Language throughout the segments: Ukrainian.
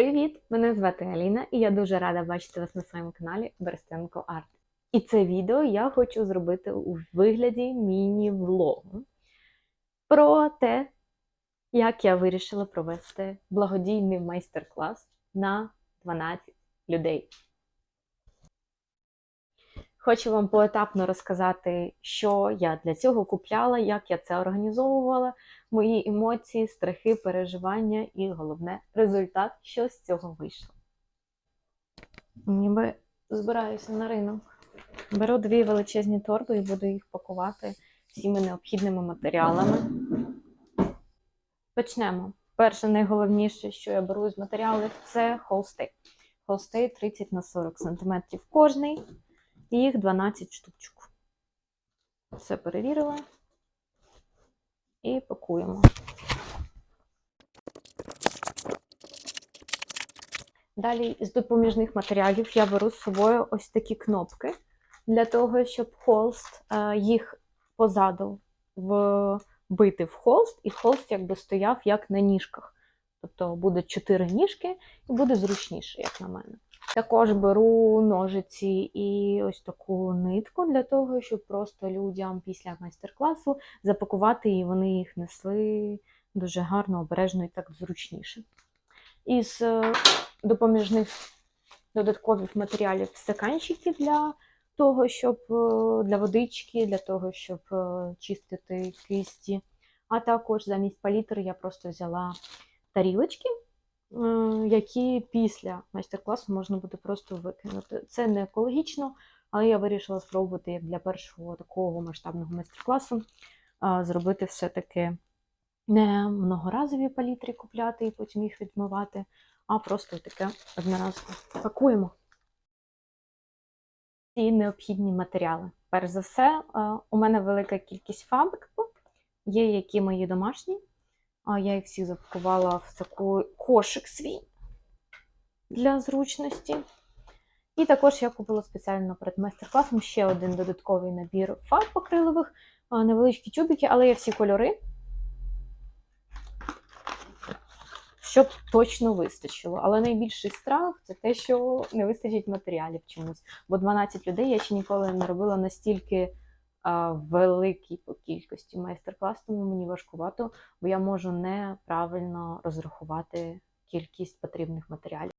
Привіт! Мене звати Аліна, і я дуже рада бачити вас на своєму каналі Берестенко Арт. І це відео я хочу зробити у вигляді міні-влогу про те, як я вирішила провести благодійний майстер-клас на 12 людей. Хочу вам поетапно розказати, що я для цього купляла, як я це організовувала, мої емоції, страхи, переживання і головне результат, що з цього вийшло. Ніби збираюся на ринок. Беру дві величезні торби і буду їх пакувати всіми необхідними матеріалами. Почнемо. Перше, найголовніше, що я беру з матеріалів, це холсти. Холсти 30 на 40 см кожний, їх 12 штучок. Все перевірила і пакуємо. Далі з допоміжних матеріалів я беру з собою ось такі кнопки для того, щоб холст е, їх позаду вбити в холст, і холст якби стояв як на ніжках. Тобто буде чотири ніжки і буде зручніше, як на мене. Також беру ножиці і ось таку нитку для того, щоб просто людям після майстер-класу запакувати і вони їх несли дуже гарно, обережно і так зручніше. Із е, допоміжних додаткових матеріалів стаканчики для того, щоб е, для водички, для того, щоб е, чистити кисті. А також замість палітри я просто взяла тарілочки, які після майстер-класу можна буде просто викинути. Це не екологічно, але я вирішила спробувати як для першого такого масштабного майстер-класу зробити все-таки не многоразові палітри купляти і потім їх відмивати, а просто таке одноразово. Пакуємо. Ці необхідні матеріали. Перш за все, у мене велика кількість фабрик, є які мої домашні. Я їх всі запакувала в такий кошик свій для зручності. І також я купила спеціально перед майстер-класом ще один додатковий набір фарб акрилових, невеличкі тюбики, але є всі кольори, щоб точно вистачило. Але найбільший страх це те, що не вистачить матеріалів чомусь. Бо 12 людей я ще ніколи не робила настільки великий по кількості майстер-клас, тому мені важкувато, бо я можу неправильно розрахувати кількість потрібних матеріалів.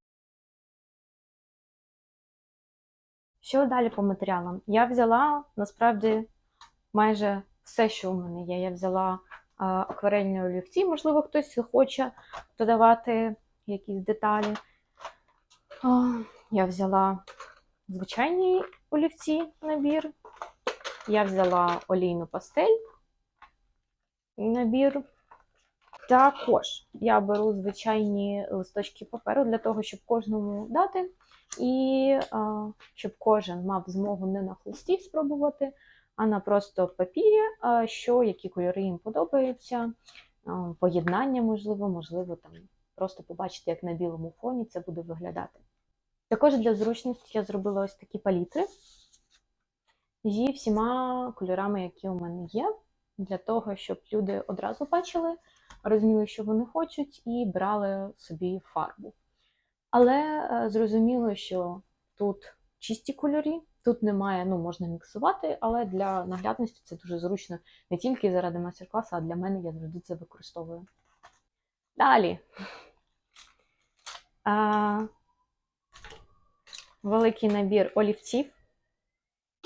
Що далі по матеріалам? Я взяла насправді майже все, що у мене є. Я взяла акварельні олівці, можливо, хтось хоче додавати якісь деталі. Я взяла звичайні олівці набір. Я взяла олійну пастель набір. Також я беру звичайні листочки паперу для того, щоб кожному дати, і а, щоб кожен мав змогу не на холсті спробувати, а на просто папірі, а, що які кольори їм подобаються, а, поєднання, можливо, можливо, там просто побачити, як на білому фоні це буде виглядати. Також для зручності я зробила ось такі палітри зі всіма кольорами, які у мене є, для того, щоб люди одразу бачили, розуміли, що вони хочуть, і брали собі фарбу. Але е, зрозуміло, що тут чисті кольори, тут немає, ну, можна міксувати, але для наглядності це дуже зручно не тільки заради майстер-класу, а для мене я завжди це використовую. Далі. А, Великий набір олівців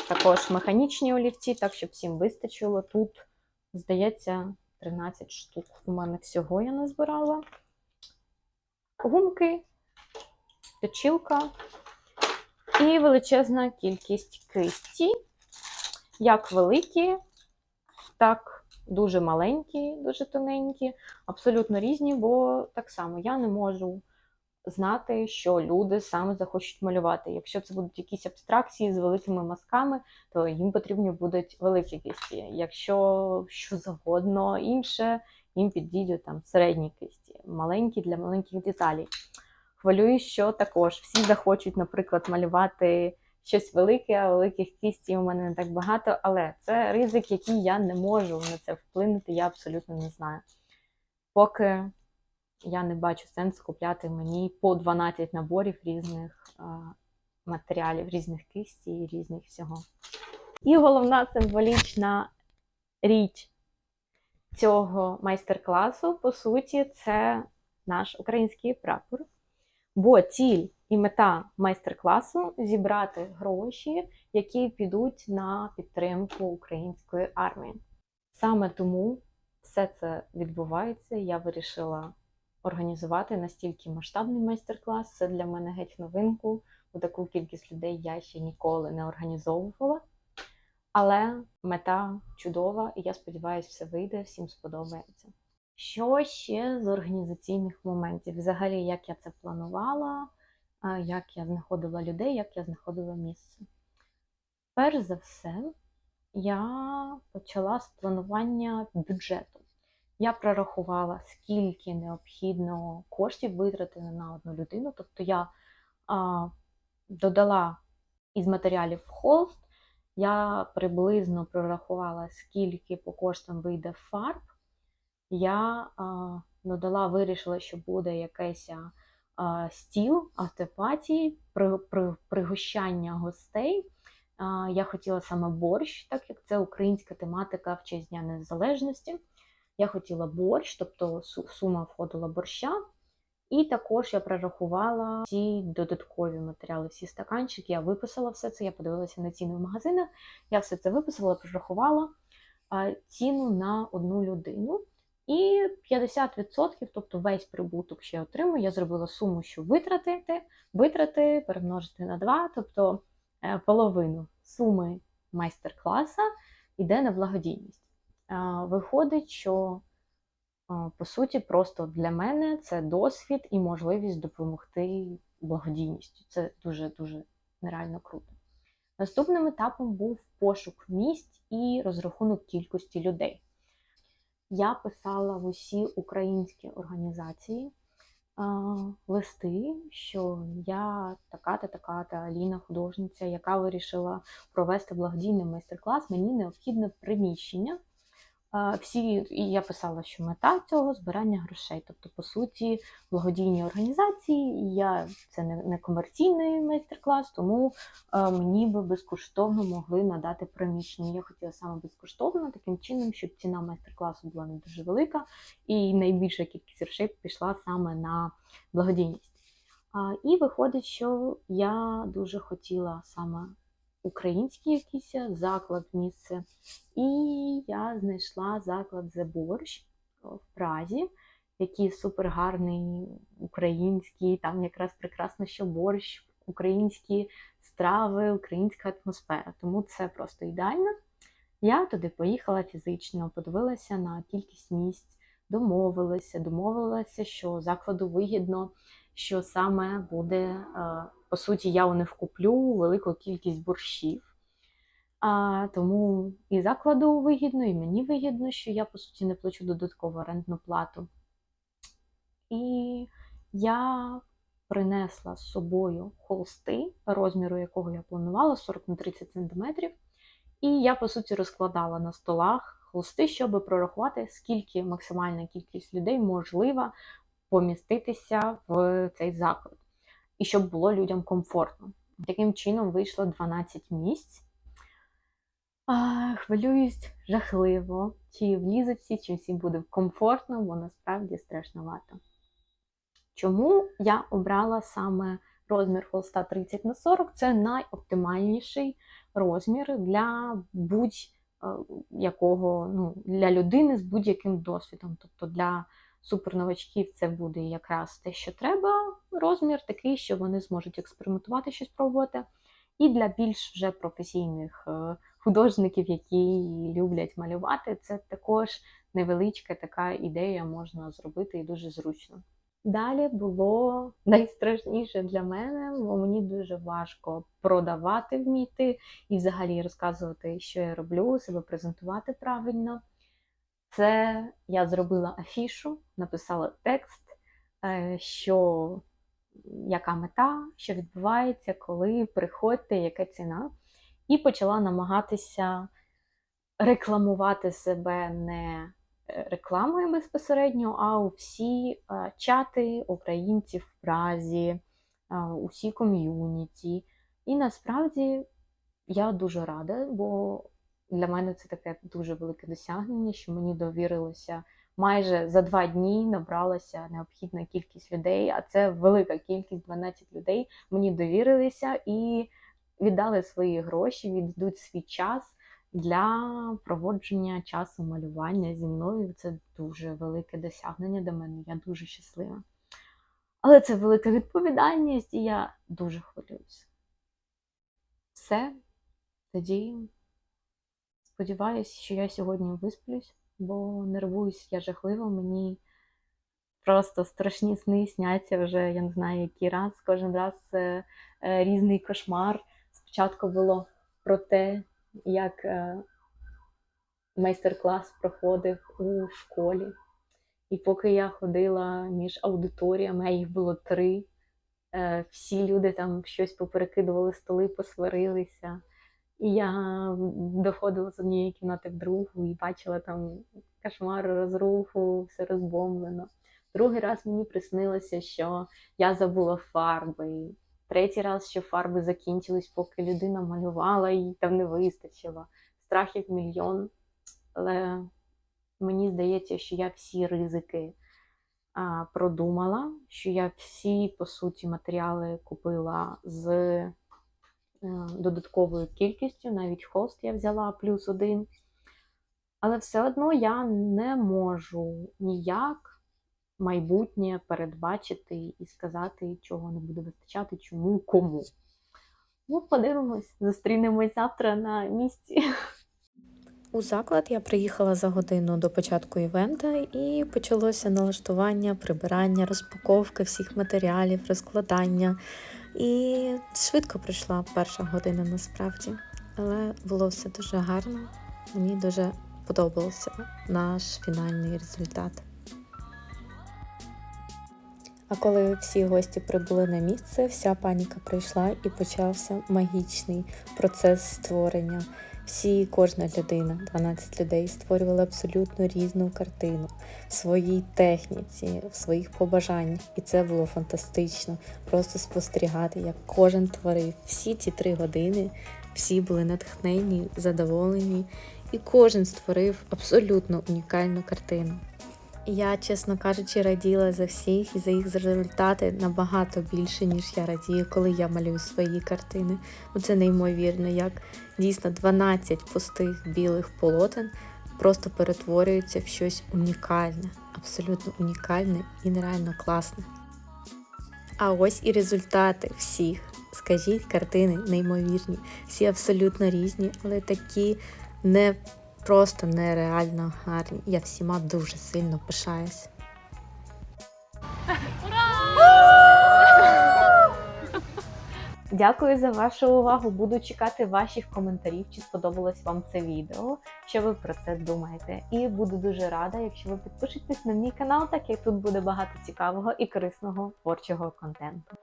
також механічні олівці, так, щоб всім вистачило. Тут, здається, 13 штук у мене всього я назбирала. Гумки, точилка і величезна кількість кисті, як великі, так дуже маленькі, дуже тоненькі, абсолютно різні, бо так само я не можу знати, що люди саме захочуть малювати. Якщо це будуть якісь абстракції з великими мазками, то їм потрібні будуть великі кисті. Якщо що завгодно інше, їм підійдуть там середні кисті, маленькі для маленьких деталей. Хвилююсь, що також всі захочуть, наприклад, малювати щось велике, а великих кістів у мене не так багато, але це ризик, який я не можу на це вплинути, я абсолютно не знаю. Поки я не бачу сенсу купляти мені по 12 наборів різних матеріалів, різних кисті і різних всього. І головна символічна річ цього майстер-класу, по суті, це наш український прапор. Бо ціль і мета майстер-класу зібрати гроші, які підуть на підтримку української армії. Саме тому все це відбувається. Я вирішила організувати настільки масштабний майстер-клас. Це для мене геть новинку. У таку кількість людей я ще ніколи не організовувала. Але мета чудова, і я сподіваюся, все вийде, всім сподобається. Що ще з організаційних моментів? Взагалі, як я це планувала, як я знаходила людей, як я знаходила місце. Перш за все, я почала з планування бюджету. Я прорахувала, скільки необхідно коштів витратити на одну людину. Тобто я а, додала із матеріалів холст, я приблизно прорахувала, скільки по коштам вийде фарб. Я а, додала, вирішила, що буде якийсь а, стіл автопатії, при, при, пригощання гостей. А, я хотіла саме борщ, так як це українська тематика в честь Дня Незалежності. Я хотіла борщ, тобто сума входила борща. І також я прорахувала всі додаткові матеріали, всі стаканчики. Я виписала все це, я подивилася на ціни в магазинах. Я все це виписала, прорахувала ціну на одну людину. І 50%, тобто весь прибуток, я отримую, я зробила суму, що витратити, витрати, перемножити на 2, тобто е, половину суми майстер-класа йде на благодійність. Виходить, що по суті, просто для мене це досвід і можливість допомогти благодійністю. Це дуже-дуже нереально круто. Наступним етапом був пошук місць і розрахунок кількості людей. Я писала в усі українські організації а, листи, що я така-та, така-та Аліна, художниця, яка вирішила провести благодійний майстер-клас. Мені необхідне приміщення. Всі, і я писала, що мета цього збирання грошей. Тобто, по суті, благодійні організації, я це не, комерційний майстер-клас, тому е, мені би безкоштовно могли надати приміщення. Я хотіла саме безкоштовно, таким чином, щоб ціна майстер-класу була не дуже велика, і найбільша кількість грошей пішла саме на благодійність. І виходить, що я дуже хотіла саме український якийсь заклад, місце. І я знайшла заклад The Борщ в Празі, який супер гарний, український, там якраз прекрасно, що борщ, українські страви, українська атмосфера. Тому це просто ідеально. Я туди поїхала фізично, подивилася на кількість місць, домовилася, домовилася, що закладу вигідно, що саме буде, е, по суті, я у них куплю велику кількість борщів. А, тому і закладу вигідно, і мені вигідно, що я, по суті, не плачу додаткову орендну плату. І я принесла з собою холсти, розміру якого я планувала 40 на 30 см. І я, по суті, розкладала на столах холсти, щоб прорахувати, скільки максимальна кількість людей можлива поміститися в цей заклад. І щоб було людям комфортно. Таким чином вийшло 12 місць. Хвилююсь жахливо, чи влізуть всі, чи всім буде комфортно, бо насправді страшновато. Чому я обрала саме розмір холста 30 на 40? Це найоптимальніший розмір для будь-якого, ну, для людини з будь-яким досвідом. Тобто для суперновачків це буде якраз те, що треба. Розмір такий, що вони зможуть експериментувати, щось пробувати. І для більш вже професійних е, художників, які люблять малювати, це також невеличка така ідея можна зробити і дуже зручно. Далі було найстрашніше для мене, бо мені дуже важко продавати вміти і взагалі розказувати, що я роблю, себе презентувати правильно. Це я зробила афішу, написала текст, е, що яка мета, що відбувається, коли приходьте, яка ціна. І почала намагатися рекламувати себе не е, рекламою безпосередньо, а у всі е, чати українців в Празі, усі ком'юніті. І насправді я дуже рада, бо для мене це таке дуже велике досягнення, що мені довірилося майже за два дні набралася необхідна кількість людей, а це велика кількість 12 людей. Мені довірилися і віддали свої гроші, віддадуть свій час для проводження часу малювання зі мною. Це дуже велике досягнення до мене. Я дуже щаслива. Але це велика відповідальність, і я дуже хвилююся. Все, тоді сподіваюся, що я сьогодні висплюсь, бо нервуюсь я жахливо. Мені просто страшні сни сняться вже, я не знаю, який раз. Кожен раз е, е, різний кошмар. Спочатку було про те, як е, майстер-клас проходив у школі. І поки я ходила між аудиторіями, а їх було три, е, всі люди там щось поперекидували столи, посварилися. І я доходила з однієї кімнати в другу і бачила там кошмар, розруху, все розбомблено. Другий раз мені приснилося, що я забула фарби. Третій раз, що фарби закінчились, поки людина малювала, і там не вистачило. Страхів мільйон. Але мені здається, що я всі ризики а, продумала, що я всі, по суті, матеріали купила з додатковою кількістю, навіть холст я взяла плюс один. Але все одно я не можу ніяк майбутнє передбачити і сказати, чого не буде вистачати, чому, кому. Ну, подивимось, зустрінемось завтра на місці. У заклад я приїхала за годину до початку івента і почалося налаштування, прибирання, розпаковки всіх матеріалів, розкладання. І швидко пройшла перша година насправді. Але було все дуже гарно. Мені дуже подобався наш фінальний результат. А коли всі гості прибули на місце, вся паніка пройшла і почався магічний процес створення. Всі, кожна людина, 12 людей, створювали абсолютно різну картину в своїй техніці, в своїх побажаннях. І це було фантастично. Просто спостерігати, як кожен творив. Всі ці три години всі були натхнені, задоволені, і кожен створив абсолютно унікальну картину. Я, чесно кажучи, раділа за всіх і за їх результати набагато більше, ніж я радію, коли я малюю свої картини. Ну, Це неймовірно, як дійсно 12 пустих білих полотен просто перетворюються в щось унікальне, абсолютно унікальне і нереально класне. А ось і результати всіх. Скажіть, картини неймовірні, всі абсолютно різні, але такі не просто нереально гарні. Я всіма дуже сильно пишаюсь. Дякую за вашу увагу. Буду чекати ваших коментарів, чи сподобалось вам це відео, що ви про це думаєте. І буду дуже рада, якщо ви підпишетесь на мій канал, так як тут буде багато цікавого і корисного творчого контенту.